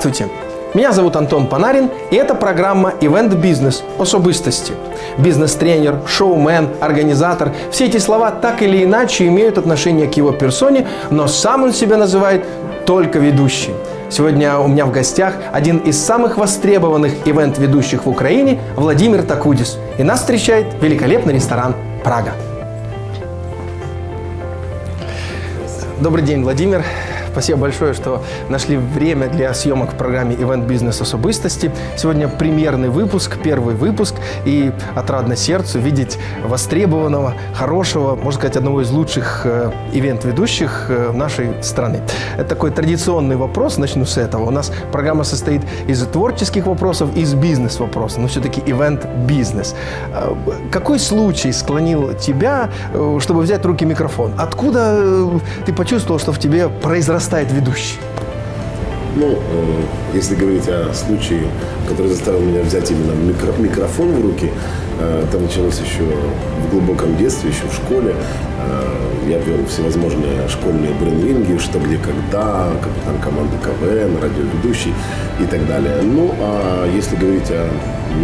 Здравствуйте! Меня зовут Антон Панарин, и это программа «Ивент Бизнес. Особистости». Бизнес-тренер, шоумен, организатор – все эти слова так или иначе имеют отношение к его персоне, но сам он себя называет только ведущий. Сегодня у меня в гостях один из самых востребованных ивент-ведущих в Украине – Владимир Такудис. И нас встречает великолепный ресторан «Прага». Добрый день, Владимир. Спасибо большое, что нашли время для съемок в программе «Ивент Бизнес Особистости». Сегодня премьерный выпуск, первый выпуск, и отрадно сердцу видеть востребованного, хорошего, можно сказать, одного из лучших э, ивент-ведущих э, нашей страны. Это такой традиционный вопрос, начну с этого. У нас программа состоит из творческих вопросов из бизнес-вопросов, но все-таки ивент-бизнес. Э, какой случай склонил тебя, чтобы взять в руки микрофон? Откуда ты почувствовал, что в тебе произрастает ведущий? Ну, э, если говорить о случае, который заставил меня взять именно микро- микрофон в руки, э, это началось еще в глубоком детстве, еще в школе. Э, Я вел всевозможные школьные брендвинги, что где когда, капитан команды КВН, радиоведущий и так далее. Ну, а если говорить о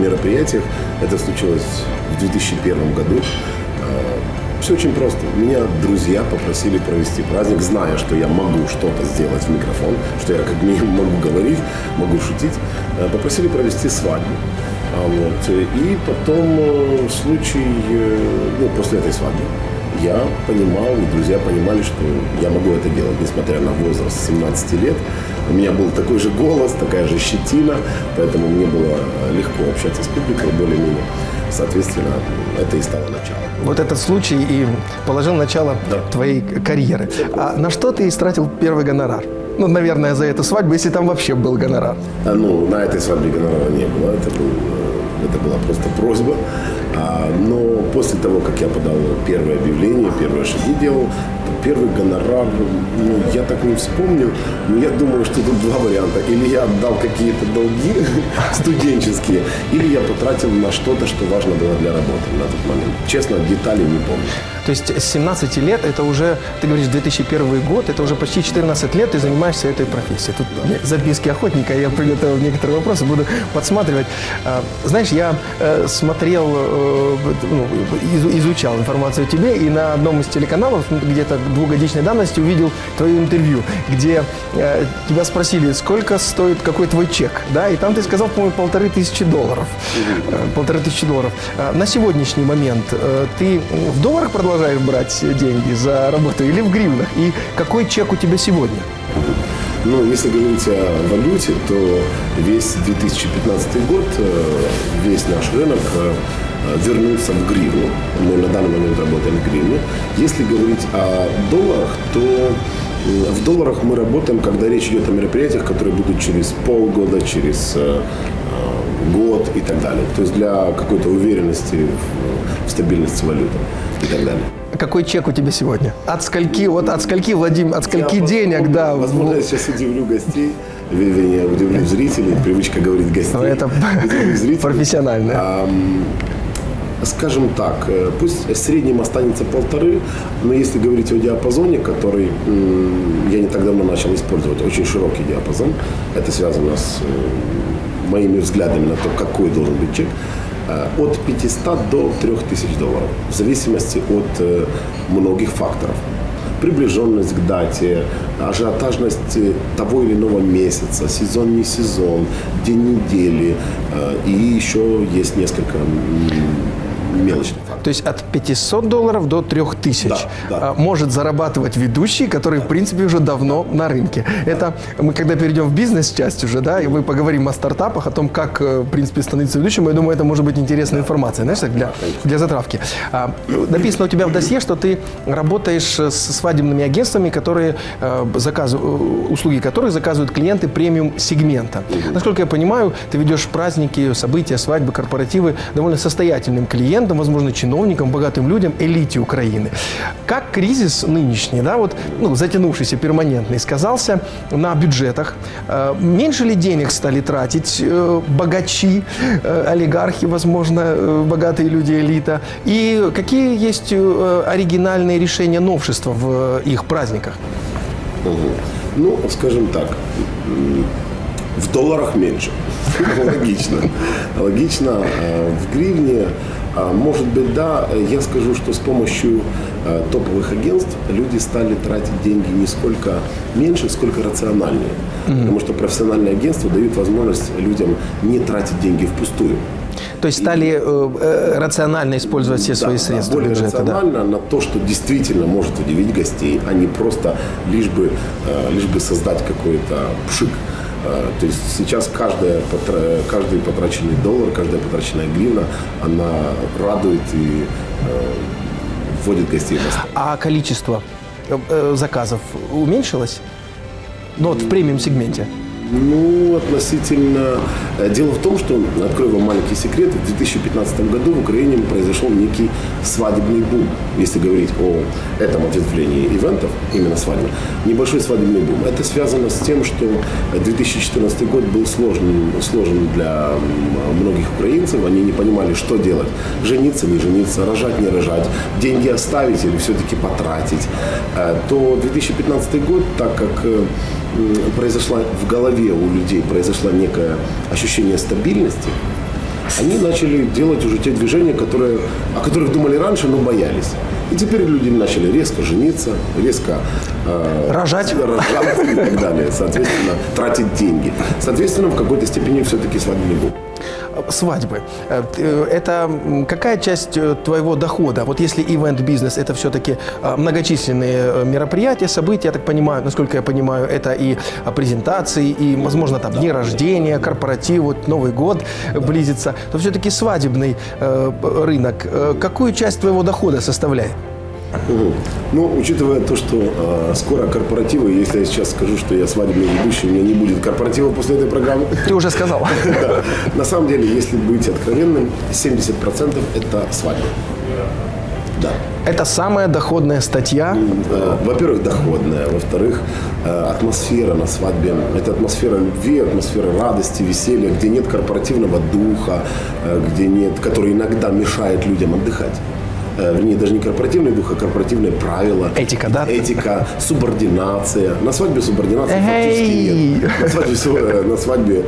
мероприятиях, это случилось в 2001 году. Э, все очень просто. Меня друзья попросили провести праздник, зная, что я могу что-то сделать в микрофон, что я как минимум могу говорить, могу шутить. Э, Попросили провести свадьбу. А вот. И потом э, случай, э, ну, после этой свадьбы, я понимал, и друзья понимали, что я могу это делать, несмотря на возраст 17 лет. У меня был такой же голос, такая же щетина, поэтому мне было э, легко общаться с публикой более-менее. Соответственно, это и стало началом. Вот этот случай и положил начало Да. твоей карьеры. А на что ты истратил первый гонорар? Ну, наверное, за эту свадьбу, если там вообще был гонорар. А, Ну, на этой свадьбе гонорара не было, это, был, э, это была просто просьба. А, но после того, как я подал первое объявление, первые шаги делал, первый гонорар, ну, я так не вспомню, но я думаю, что тут два варианта. Или я отдал какие-то долги студенческие, или я потратил на что-то, что важно было для работы на тот момент. Честно, деталей не помню. То есть с 17 лет, это уже, ты говоришь, 2001 год, это уже почти 14 лет ты занимаешься этой профессией. Тут записки охотника, я приготовил некоторые вопросы, буду подсматривать. А, Знаешь, я э, смотрел, э, ну, из- изучал информацию о тебе, и на одном из телеканалов, где-то двухгодичной давности, увидел твое интервью, где э, тебя спросили, сколько стоит, какой твой чек, да, и там ты сказал, по-моему, полторы тысячи долларов. Э, Полторы тысячи долларов. А На сегодняшний момент э, ты в долларах продолжаешь брать деньги за работу или в гривнах? И какой чек у тебя сегодня? Ну, если говорить о валюте, то весь 2015 год, э, весь наш рынок вернулся в гривну. Мы на данный момент работаем в гривне. Если говорить о долларах, то в долларах мы работаем, когда речь идет о мероприятиях, которые будут через полгода, через э, э, год и так далее. То есть для какой-то уверенности в, стабильности валюты и так далее. Какой чек у тебя сегодня? От скольки, вот от скольки, Владимир, от скольки Я, денег, да? Возможно, я сейчас удивлю гостей, ве- вернее, удивлю зрителей. Привычка говорить гостей. Ну, это профессионально. Скажем так, э, пусть в среднем останется полторы, но если говорить о диапазоне, который я не так давно начал использовать, очень широкий диапазон, это связано с э, моими взглядами на то, какой должен быть чек, э, от 500 до 3000 долларов, в зависимости от многих факторов приближенность к дате, ажиотажность того или иного месяца, сезон не сезон, день недели. И еще есть несколько факторов. То есть от 500 долларов до 3000 Да, да. а, может зарабатывать ведущий, который, в принципе, уже давно на рынке. Это мы, когда перейдем в бизнес-часть уже, да, и мы поговорим о стартапах, о том, как, э, в принципе, становиться ведущим, я думаю, это может быть интересная информация, знаешь, так, для, для затравки. А, написано у тебя в досье, что ты работаешь с свадебными агентствами, которые э, заказывают, услуги которых заказывают клиенты премиум-сегмента. Насколько я понимаю, ты ведешь праздники, события, свадьбы, корпоративы довольно состоятельным клиентам, возможно, чиновникам, богатым людям, элите Украины. Как кризис нынешний, да, вот, ну, затянувшийся, перманентный, сказался на бюджетах? Э, Меньше ли денег стали тратить э, богачи, э, олигархи, возможно, богатые люди, элита? И какие есть оригинальные решения, новшества в их праздниках? Ну, скажем так, м, долларах меньше. Логично. Логично. В гривне, может быть, да, я скажу, что с помощью э, топовых агентств люди стали тратить деньги не сколько меньше, сколько рациональнее. Потому что профессиональные агентства дают возможность людям не тратить деньги впустую. То есть стали э, э, рационально использовать все свои Да, средства более бюджета. Да. рационально на то, что действительно может удивить гостей, а не просто лишь бы, э, лишь бы создать какой-то пшик. Э, То есть сейчас каждая, каждый потраченный доллар, каждая потраченная гривна, она радует и э, вводит гостей в восторг. А количество э, заказов уменьшилось? Ну вот в премиум сегменте. Ну, относительно... э, Дело в том, что, открою вам маленький секрет, в 2015 году в Украине произошел некий свадебный бум, если говорить о этом ответвлении ивентов, именно свадьбы. Небольшой свадебный бум. Это связано с тем, что 2014 год был сложным, сложен для многих украинцев. Они не понимали, что делать. Жениться, не жениться, рожать, не рожать, деньги оставить или все-таки потратить. Э, То 2015 год, так как э, произошла в голове у людей произошло некое ощущение стабильности, они начали делать уже те движения, которые, о которых думали раньше, но боялись. И теперь люди начали резко жениться, резко э, Рожать. рожать и так далее. Соответственно, тратить деньги. Соответственно, в какой-то степени все-таки. Свадьбы. Э, т- э, Это м, какая часть э, твоего дохода? Вот если ивент-бизнес – это все-таки э, многочисленные э, мероприятия, события, я так понимаю, насколько я понимаю, это и э, презентации, и, возможно, там дни рождения, корпоратив, вот Новый год близится, то все-таки свадебный э, рынок э, какую часть твоего дохода составляет? Мгм. Ну, учитывая то, что э, скоро корпоративы, если я сейчас скажу, что я свадебный ведущий, у меня не будет корпоратива после этой программы. Ты уже сказал. На самом деле, если быть откровенным, 70% это свадьба. Да. Это самая доходная статья. Э, Во-первых, доходная. Во-вторых, э, атмосфера на свадьбе. Это атмосфера любви, атмосфера радости, веселья, где нет корпоративного духа, э, где нет, который иногда мешает людям отдыхать. Э, Вернее, даже не корпоративный дух, а корпоративные правила. Этика, да? Этика, субординация. На свадьбе субординации Эй! фактически нет. На свадьбе, э, на свадьбе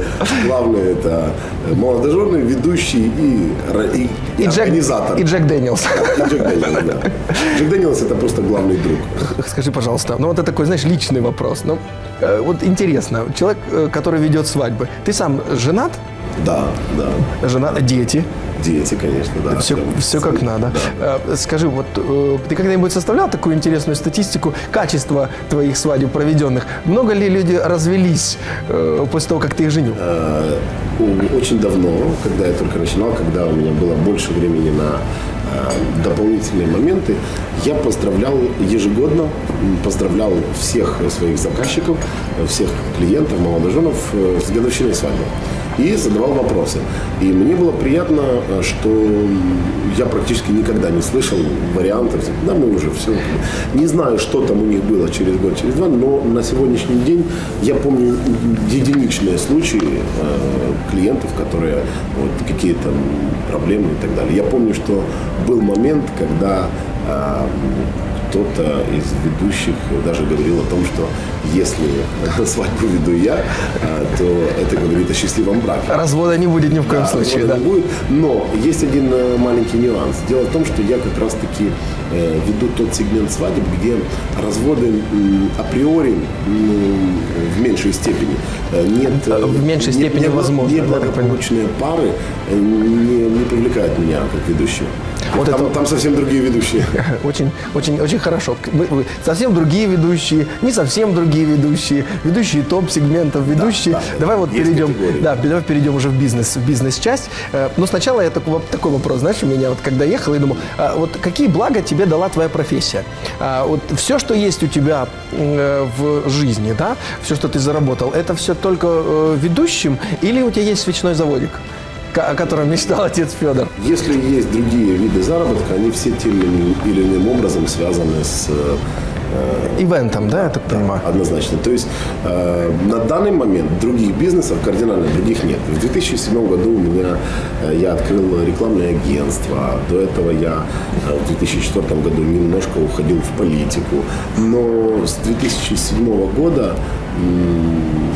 главное это э, молодожены, ведущий и, и, и И Джек, организатор. и Джек Дэниелс. И Джек Дэниелс, да. Джек Дэниелс это просто главный друг. Скажи, пожалуйста, ну вот это такой, знаешь, личный вопрос. Ну, э, вот интересно, человек, э, который ведет свадьбы, ты сам женат? Да, да. Жена, дети, Дети, конечно, да. все, Прям все как надо. Э, Скажи, вот э, ты когда-нибудь составлял такую интересную статистику качества твоих свадеб проведенных? Много ли люди развелись э, после того, как ты их женил? Очень давно, когда я только начинал, когда у меня было больше времени на дополнительные моменты, я поздравлял ежегодно, поздравлял всех своих заказчиков, всех клиентов, молодоженов с годовщиной свадьбы. И задавал вопросы. И мне было приятно, э, что я практически никогда не слышал вариантов. Да, мы уже все. Не знаю, что там у них было через год, через два, но на сегодняшний день я помню единичные случаи э, клиентов, которые вот, какие-то проблемы и так далее. Я помню, что был момент, когда э, кто-то из ведущих даже говорил о том, что если свадьбу веду я, э, то это говорит о счастливом браке. Развода не будет ни в коем Да, случае, да? не будет. Но есть один э, маленький нюанс. Дело в том, что я как раз-таки э, веду тот сегмент свадеб, где разводы априори в меньшей степени. Э, Нет, э, В меньшей не- степени не- возможно, да, Неблагополучные пары э, не, не привлекают меня как ведущего. Вот там, это- там совсем другие ведущие. Очень, очень, очень хорошо. Совсем другие ведущие, не совсем другие ведущие, ведущие топ-сегментов, ведущие. да, да. давай вот перейдем, категории. да, давай перейдем уже в бизнес, в бизнес-часть. Но сначала я такой, такой вопрос, знаешь, у меня вот когда ехал, я думал, а вот какие блага тебе дала твоя профессия? А вот все, что есть у тебя э, в жизни, да, все, что ты заработал, это все только э, ведущим или у тебя есть свечной заводик, о котором мечтал отец Федор? Если есть другие виды заработка, они все тем или иным образом связаны с э, Ивентом, да, я так понимаю? Однозначно. То есть э, на данный момент других бизнесов кардинально других нет. В 2007 году у меня э, я открыл рекламное агентство. До этого я э, в 2004 году немножко уходил в политику. Но с 2007 года м,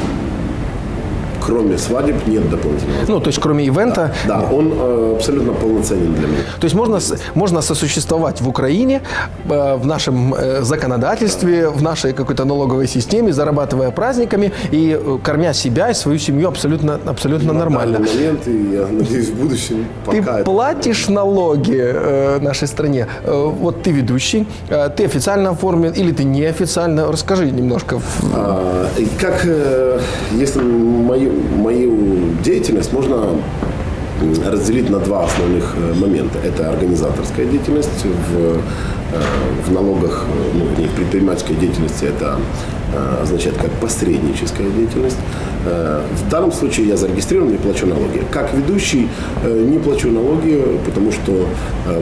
кроме свадеб нет дополнительного. Ну, то есть кроме ивента, Да, он э, абсолютно полноценен для меня. То есть можно, можно сосуществовать в Украине, э, в нашем э, законодательстве, в нашей какой-то налоговой системе, зарабатывая праздниками и э, кормя себя и свою семью абсолютно, абсолютно нормально. На момент, и я надеюсь, в будущем Ты пока это- платишь налоги э, нашей стране. Э, вот ты ведущий, э, ты официально оформлен или ты неофициально? Расскажи немножко. А, как, э, если мою, мою деятельность можно разделить на два основных э, момента. Это организаторская деятельность в, э, в налогах, э, ну, вернее, в предпринимательской деятельности это означает как посредническая деятельность. В данном случае я зарегистрирован и плачу налоги. Как ведущий не плачу налоги, потому что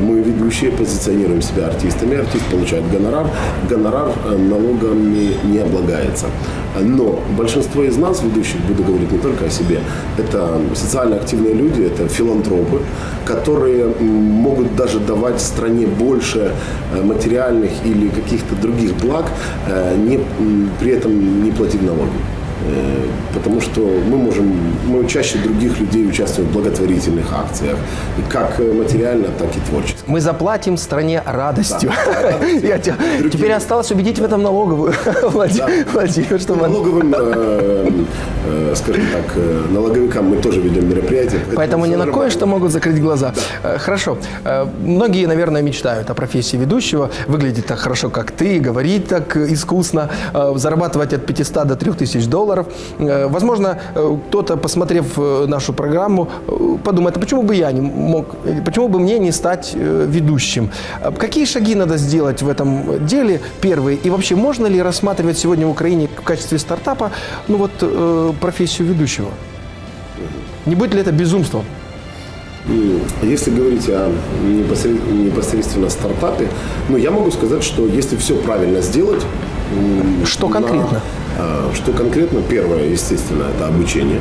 мы ведущие позиционируем себя артистами. Артист получает гонорар. Гонорар налогами не облагается. Но большинство из нас, ведущих, буду говорить не только о себе, это социально активные люди, это филантропы, которые могут даже давать стране больше э, материальных или каких-то других благ, э, не, при этом не платив налоги. Э, Потому что мы можем, мы чаще других людей участвуем в благотворительных акциях, как э, материально, так и творчески. Мы заплатим стране радостью. Да, радостью. Я. Теперь осталось убедить в этом налоговую, Влади- Владимир, чтобы она- Налоговым, э, э, скажем так, э, налоговикам мы тоже ведем мероприятия. Поэтому всё на кое-что могут закрыть глаза. Э, Хорошо. Многие, наверное, мечтают о профессии ведущего. Выглядеть так хорошо, как ты, говорить так искусно, зарабатывать от 500 до 3000 долларов. Э, Возможно, э, кто-то, посмотрев э, нашу программу, подумает, а почему бы я не мог, почему бы мне не стать ведущим? Какие шаги надо сделать в этом деле первые? И вообще, можно ли рассматривать сегодня в Украине в качестве стартапа ну вот, профессию ведущего? Не будет ли это безумством? Если говорить о непосред- непосредственно стартапе, ну, я могу сказать, что если все правильно сделать... Что на- конкретно? а, что конкретно? Первое, естественно, это обучение.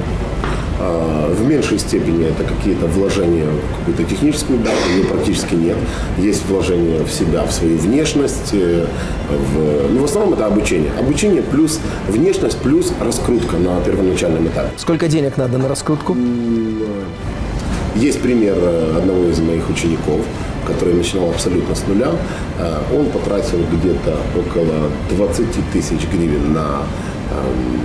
А, В меньшей степени это какие-то вложения в какую-то техническую базу, ее практически нет. Есть вложения в себя, в свою внешность. э, В... Ну, в основном это обучение. Обучение плюс внешность, плюс раскрутка на первоначальном этапе. Сколько денег надо на раскрутку? Есть пример э, одного из моих учеников, который начинал абсолютно с нуля. Э, Он потратил где-то около 20 тысяч гривен на эм,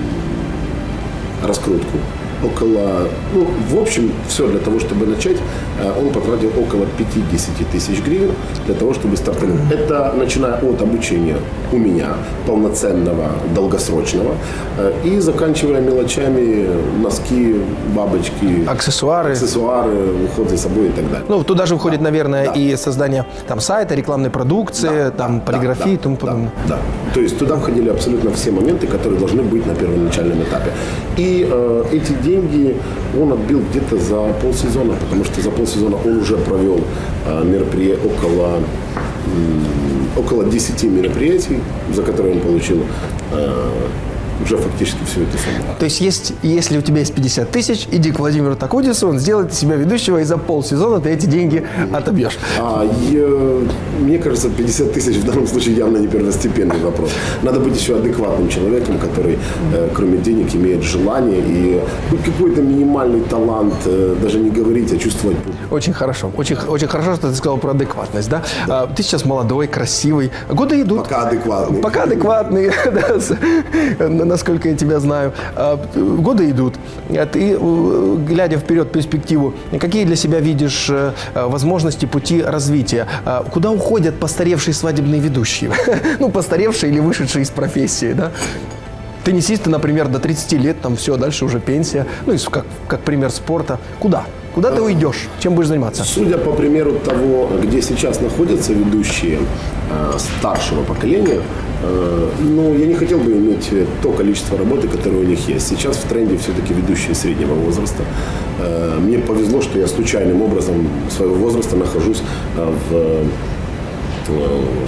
раскрутку. Около, ну, в общем, все для того, чтобы начать, э, он потратил около 50 тысяч гривен для того, чтобы стартануть. Это начиная от обучения у меня, полноценного, долгосрочного, э, и заканчивая мелочами, носки, бабочки, Аксессуары. аксессуары, уход за собой и так далее. Ну, туда же входит, наверное, и создание там сайта, рекламной продукции, там полиграфии и тому подобное. Да, то есть туда входили абсолютно все моменты, которые должны быть на первоначальном этапе. И э, эти деньги он отбил где-то за полсезона, потому что за полсезона он уже провел э, мероприятие около около 10 мероприятий, за которые он получил э, уже фактически всю эту сумму. То есть, есть, если у тебя есть 50 тысяч, иди к Владимиру Такудису, он сделает себя ведущего, и за полсезона ты эти деньги отобьешь. А, я- мне кажется, 50 тысяч в данном случае явно не первостепенный вопрос. Надо быть еще адекватным человеком, который, э, кроме денег, имеет желание и какой-то минимальный талант, э, даже не говорить, а чувствовать. Очень хорошо. Очень, очень хорошо, что ты сказал про адекватность, да? А, Ты сейчас молодой, красивый. Годы идут. Пока адекватный. Пока адекватный, да, насколько я тебя знаю. А, Годы идут. А Ты, э, глядя вперед перспективу, какие для себя видишь э, э, возможности, пути развития? А, Куда уходят постаревшие свадебные ведущие? Ну, постаревшие или вышедшие из профессии, да? Теннисисты, например, до 30 лет, там все, дальше уже пенсия. Ну, как, как пример спорта. Куда? Куда ты уйдешь? Чем будешь заниматься? Судя по примеру того, где сейчас находятся ведущие э, старшего поколения, э, ну, я не хотел бы иметь э, то количество работы, которое у них есть. Сейчас в тренде все-таки ведущие среднего возраста. Э, мне повезло, что я случайным образом своего возраста нахожусь в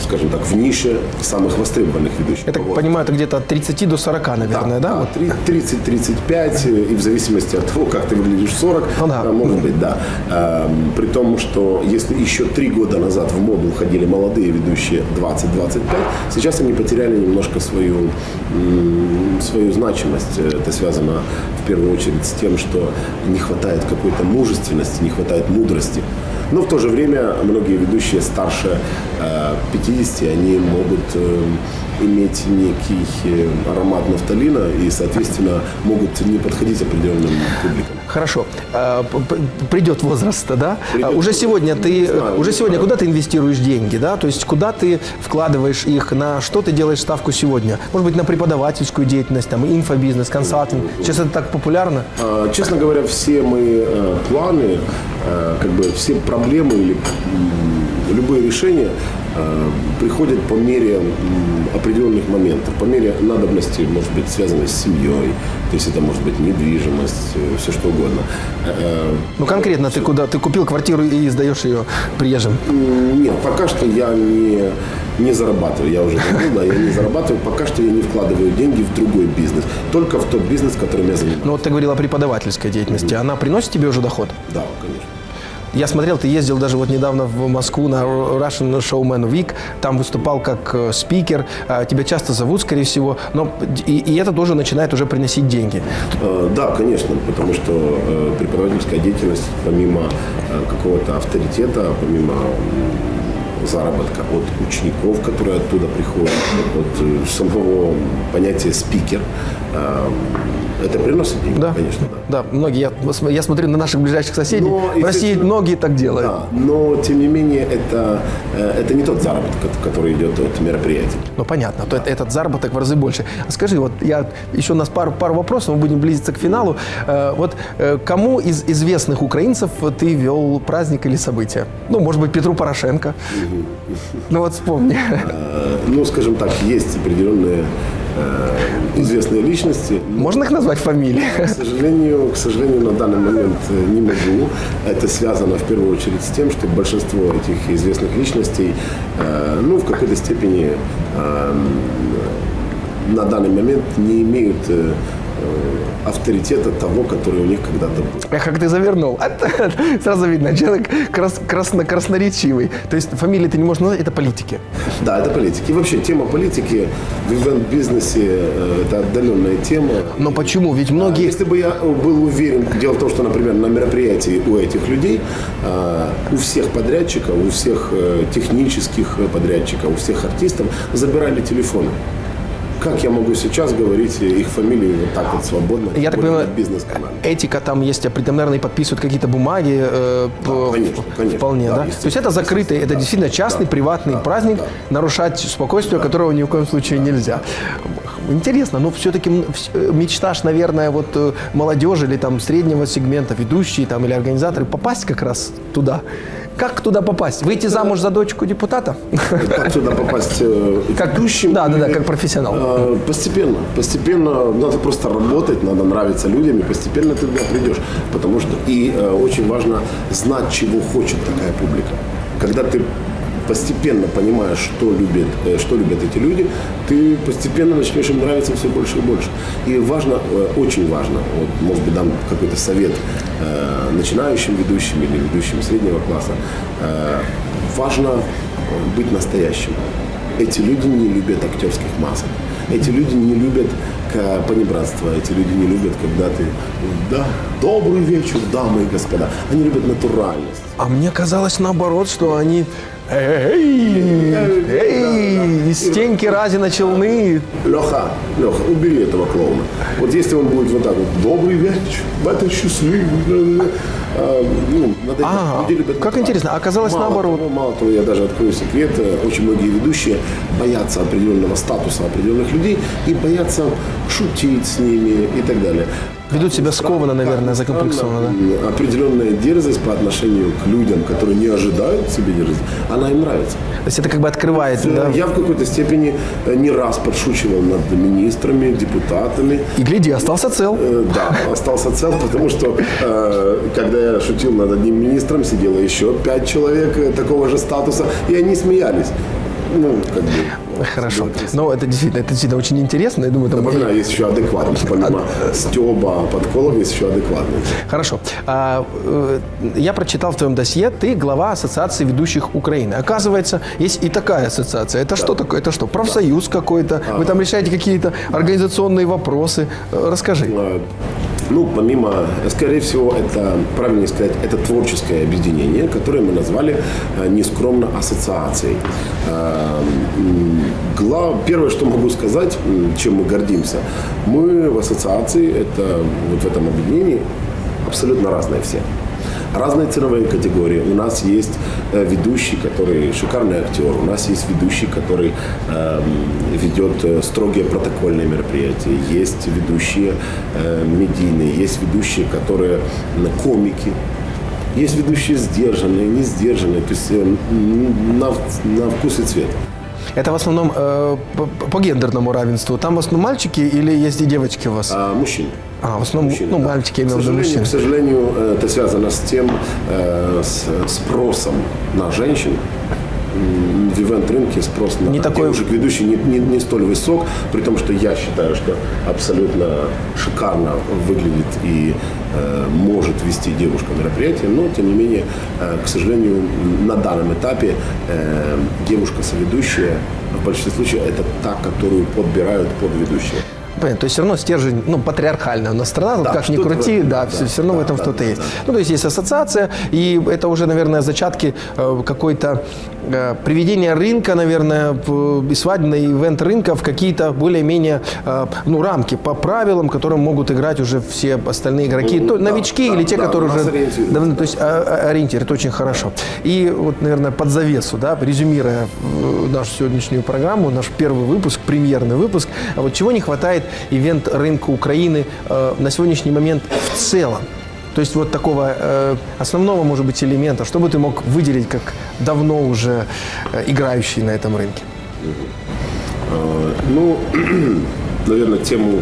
скажем так, в нише самых востребованных ведущих. Я так возрасту. понимаю, это где-то от 30 до 40, наверное, да? Вот. 30-35, э, и в зависимости от того, как ты выглядишь 40, Ну да. а, может быть, да. Эм, При том, что если еще три года назад в моду уходили молодые ведущие 20-25, сейчас они потеряли немножко свою, свою значимость. Это связано в первую очередь с тем, что не хватает какой-то мужественности, не хватает мудрости. Но в то же время многие ведущие старше э, 50, они могут э, иметь некий э, аромат нафталина и, соответственно, могут не подходить определенным публикам. Хорошо. А, Придет возраст, да? Придет А, Уже сегодня ты, знаю, уже сегодня куда ты инвестируешь деньги, да? То есть куда ты вкладываешь их, на что ты делаешь ставку сегодня? Может быть, на преподавательскую деятельность, там, инфобизнес, консалтинг. Сейчас это так популярно. А, Честно говоря, все мои э, планы, э, как бы все проблемы или любые решения приходят по мере определенных моментов, по мере надобности, может быть, связанной с семьей, то есть это может быть недвижимость, все что угодно. Э, Ну, конкретно ты куда? Ты купил квартиру и сдаешь ее приезжим. Нет, пока что я не, не зарабатываю, я уже говорил, да, я не зарабатываю, пока что я не вкладываю деньги в другой бизнес, только в тот бизнес, которым я занимаюсь. Ну, вот ты говорил о преподавательской деятельности. Она приносит тебе уже доход? Да, конечно. Я смотрел, ты ездил даже вот недавно в Москву на Russian Showman Week, там выступал как э, спикер, а, тебя часто зовут, скорее всего, но и, и это тоже начинает уже приносить деньги. Э, Да, конечно, потому что э, преподавательская деятельность, помимо какого-то авторитета, помимо заработка от учеников, которые оттуда приходят, от э, самого понятия спикер, э, это приносит деньги, Да, конечно, да. Да, многие, я, я смотрю на наших ближайших соседей, Но, в России многие так делают. Да, но тем не менее это, э, это не тот заработок, который идет от мероприятий. Ну, понятно, то это- этот заработок в разы больше. А Скажи, вот я еще у нас пару, пару вопросов, мы будем близиться к финалу. Вот кому из известных украинцев ты вел праздник или событие? Ну, может быть, Петру Порошенко. Ну вот вспомни. Э, Ну, скажем так, есть определенные э, известные личности, Можно их назвать фамилии? К сожалению, к сожалению, на данный момент э, не могу. Это связано в первую очередь с тем, что большинство этих известных личностей, ну, в какой-то степени э, на данный момент не имеют авторитета того, который у них когда-то был. А как ты завернул? А, Сразу видно, человек крас- красно- красноречивый. То есть фамилии ты не можешь назвать, это политики. Да, это политики. И вообще тема политики в ивент-бизнесе э, это отдаленная тема. Но почему? Ведь многие... Если бы я был уверен, дело в том, что, например, на мероприятии у этих людей, э, у всех подрядчиков, у всех э, технических подрядчиков, у всех артистов забирали телефоны. Как я могу сейчас говорить их фамилии вот так вот свободно? Я так понимаю, на бизнес-канале. этика там есть, наверное, подписывают какие-то бумаги. э, по- конечно, конечно. Вполне, Да, да? То есть это закрытый, это действительно частный, приватный праздник, нарушать спокойствие, которого ни в коем случае нельзя. Интересно, но все-таки мечта ж, наверное, вот э, молодежи или там среднего сегмента, ведущие там или организаторы, попасть как раз туда. Как туда попасть? Выйти замуж за дочку депутата? Как сюда попасть э, Как- ведущим? да, да, да, как профессионал. Э, Постепенно. Постепенно надо просто работать, надо нравиться людям, и постепенно ты туда придешь. Потому что и э, очень важно знать, чего хочет такая публика. Когда ты постепенно понимаешь, что любят, э, что любят эти люди, ты постепенно начнешь им нравиться все больше и больше. И важно, э, очень важно, вот, может быть, дам какой-то совет э, начинающим ведущим или ведущим среднего класса, важно быть настоящим. Эти люди не любят актерских масок. Эти люди не любят понебратство. Эти люди не любят, когда ты да, добрый вечер, дамы и господа. Они любят натуральность. А мне казалось наоборот, что они Эй, эй, из стеньки Разина Челны. Леха, Леха, убери этого клоуна. Вот если он будет вот так вот, добрый вечер, это счастливый. а, ну, надо, А, люди любят как интересно, а оказалось Мало наоборот. того, мало того, я даже открою секрет, э, очень многие ведущие боятся определенного статуса определенных людей и боятся шутить с ними и так далее. Ведут себя скованно, наверное, закомплексованно, да? Определенная дерзость по отношению к людям, которые не ожидают себе дерзости, она им нравится. То есть это как бы открывает, да? Я в какой-то степени э, не раз подшучивал над министрами, депутатами. И гляди, остался цел. Э, Да, остался цел, потому что э, когда я шутил над одним министром, сидело еще пять человек э, такого же статуса, и они смеялись. Ну, как бы. Хорошо. Но это действительно, это действительно очень интересно. Я думаю, там. Напоминаю, есть еще адекватность. Помимо Стеба, подколов, есть еще адекватность. Хорошо. А, э, я прочитал в твоем досье, ты глава Ассоциации ведущих Украины. Оказывается, есть и такая ассоциация. Это что такое? Это что, профсоюз какой-то? Вы там решаете какие-то организационные вопросы? Э, Расскажи. Э, Ну, помимо, скорее всего, это, правильнее сказать, это творческое объединение, которое мы назвали э, нескромно ассоциацией. Э, м, гла- Первое, что могу сказать, чем мы гордимся, мы в ассоциации, это вот в этом объединении абсолютно разные все. Разные ценовые категории. У нас есть э, ведущий, который шикарный актер. У нас есть ведущий, который эм, ведет э, строгие протокольные мероприятия. Есть ведущие э, медийные, есть ведущие, которые комики. Есть ведущие сдержанные, не сдержанные, то есть э, на, на вкус и цвет. Это в основном э, по, по гендерному равенству. Там в основном мальчики или есть и девочки у вас? А мужчины. А, в основном, Мужчины, ну, да. мальчики, я имею в виду сожалению, мужчин. к сожалению, э, это связано с тем, э, с спросом на женщин. В ивент-рынке спрос на Не такой- девушек ведущих не, не, не столь высок, при том, что я считаю, что абсолютно шикарно выглядит и э, может вести девушка мероприятие, но тем не менее, э, к сожалению, на данном этапе э, девушка-соведущая в большинстве случаев это та, которую подбирают под ведущего. Понятно, то есть все равно стержень, ну, патриархальная у нас страна, Да, как ни в крути, этом, да, да, все, все равно да, в этом да, что-то да, есть. да. Ну, то есть есть ассоциация, и это уже, наверное, зачатки э, какой-то э, приведения рынка, наверное, в- и свадебный ивент рынка в какие-то более-менее, э, ну, рамки по правилам, которым могут играть уже все остальные игроки, Ну, то, да, новички да, или те, да, которые уже ориентируют. давно, то есть а, а, ориентир, это очень хорошо. И вот, наверное, под завесу, да, резюмируя э, нашу сегодняшнюю программу, наш первый выпуск, премьерный выпуск, а вот чего не хватает ивент рынка Украины э, на сегодняшний момент в целом? То есть вот такого э, основного, может быть, элемента, что бы ты мог выделить как давно уже э, играющий на этом рынке? Ну, наверное, тему,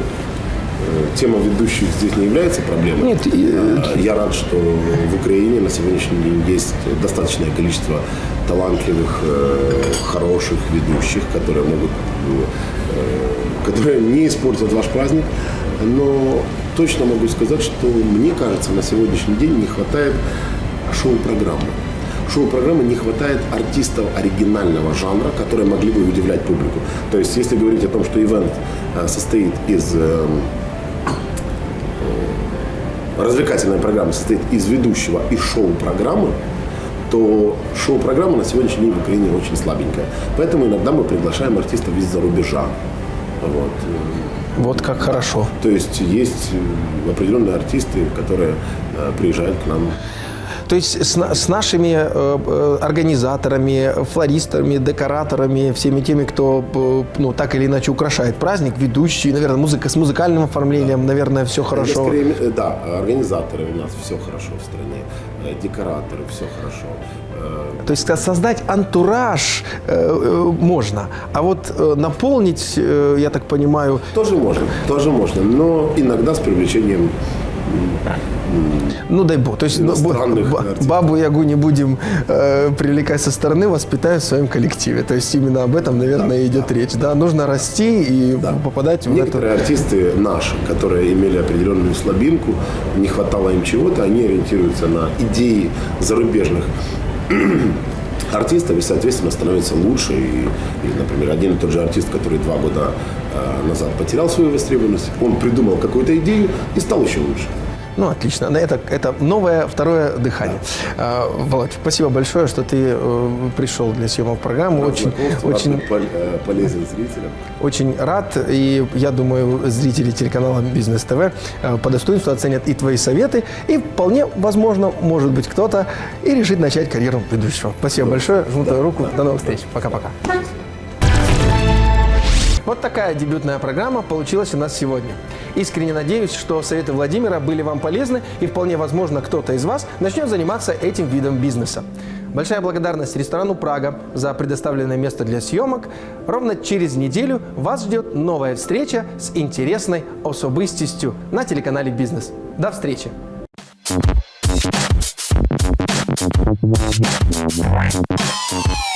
тема ведущих здесь не является проблемой. Нет, Э, Я рад, что в Украине на сегодняшний день есть достаточное количество талантливых, хороших ведущих, которые могут, которые не испортят ваш праздник. Но точно могу сказать, что мне кажется, на сегодняшний день не хватает шоу-программы. Шоу-программы не хватает артистов оригинального жанра, которые могли бы удивлять публику. То есть, если говорить о том, что ивент э, состоит из э, развлекательная программа состоит из ведущего и шоу-программы, то шоу-программа на сегодняшний день в Украине очень слабенькая. Поэтому иногда мы приглашаем артистов из-за рубежа. Вот. вот как хорошо. То есть есть э, определенные артисты, которые э, приезжают к нам То есть с, с нашими э, э, организаторами, флористами, декораторами, всеми теми, кто э, ну, так или иначе украшает праздник, ведущие, наверное, музыка с музыкальным оформлением, наверное, все хорошо. скорее, э, да, организаторы у нас все хорошо в стране, декораторы все хорошо. То есть создать антураж э, можно, а вот э, наполнить, э, я так понимаю, Тоже можно, тоже можно, но иногда с привлечением ну дай бог, то есть бабу Ягу не будем э, привлекать со стороны, воспитаем в своем коллективе. То есть именно об этом, наверное, идет речь. Да, нужно расти и попадать в эту. Некоторые артисты наши, которые имели определенную слабинку, не хватало им чего-то, они ориентируются на идеи зарубежных артистов и, соответственно, становятся лучше. И, и, например, один и тот же артист, который два года э, назад потерял свою востребованность, он придумал какую-то идею и стал еще лучше. Ну, отлично. На Это, это новое второе дыхание. А, Володь, спасибо большое, что ты э, пришел для съемок программы. Очень, очень, пол- э, полезен зрителям. очень рад. И я думаю, зрители телеканала Бизнес ТВ э, по достоинству оценят и твои советы. И вполне возможно, может быть, кто-то и решит начать карьеру ведущего. Спасибо большое. Жму твою руку. До новых встреч. Пока-пока. Вот такая дебютная программа получилась у нас сегодня. Искренне надеюсь, что советы Владимира были вам полезны и вполне возможно кто-то из вас начнет заниматься этим видом бизнеса. Большая благодарность ресторану «Прага» за предоставленное место для съемок. Ровно через неделю вас ждет новая встреча с интересной особистостью на телеканале «Бизнес». До встречи! Thank you.